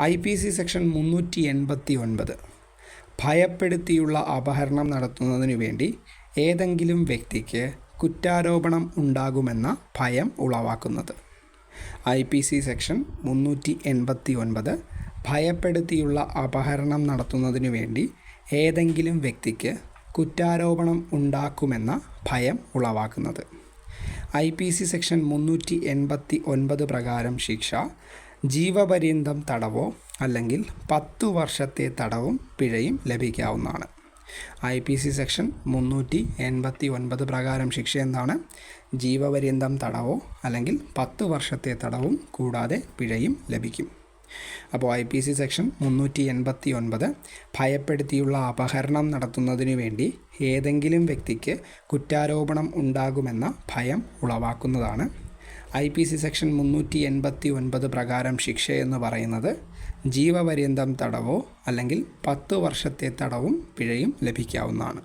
I P C section മുന്നൂറ്റി എൺപത്തി ഒൻപത് ഭയപ്പെടുത്തിയുള്ള അപഹരണം നടത്തുന്നതിനു വേണ്ടി ഏതെങ്കിലും വ്യക്തിക്ക് കുറ്റാരോപണം ഉണ്ടാകുമെന്ന ഭയം ഉളവാക്കുന്നത്. ഐ പി സി സെക്ഷൻ മുന്നൂറ്റി എൺപത്തി ഒൻപത് ഭയപ്പെടുത്തിയുള്ള അപഹരണം നടത്തുന്നതിനു വേണ്ടി ഏതെങ്കിലും വ്യക്തിക്ക് കുറ്റാരോപണം ഉണ്ടാക്കുമെന്ന ഭയം ഉളവാക്കുന്നത്. ഐ പി സി സെക്ഷൻ മുന്നൂറ്റി എൺപത്തി ഒൻപത് പ്രകാരം ശിക്ഷ ജീവപര്യന്തം തടവോ അല്ലെങ്കിൽ പത്തു വർഷത്തെ തടവും പിഴയും ലഭിക്കാവുന്നതാണ്. ഐ പി സി സെക്ഷൻ മുന്നൂറ്റി എൺപത്തി ഒൻപത് പ്രകാരം ശിക്ഷ എന്താണ്? ജീവപര്യന്തം തടവോ അല്ലെങ്കിൽ പത്ത് വർഷത്തെ തടവും കൂടാതെ പിഴയും ലഭിക്കും. അപ്പോൾ ഐ പി സി സെക്ഷൻ മുന്നൂറ്റി എൺപത്തി ഒൻപത് ഭയപ്പെടുത്തിയുള്ള അപഹരണം നടത്തുന്നതിനു വേണ്ടി ഏതെങ്കിലും വ്യക്തിക്ക് കുറ്റാരോപണം ഉണ്ടാകുമെന്ന ഭയം ഉളവാക്കുന്നതാണ് ഐ പി സി സെക്ഷൻ മുന്നൂറ്റി എൺപത്തി ഒൻപത് പ്രകാരം ശിക്ഷയെന്ന് പറയുന്നത് ജീവപര്യന്തം തടവോ അല്ലെങ്കിൽ പത്ത് വർഷത്തെ തടവും പിഴയും ലഭിക്കാവുന്നതാണ്.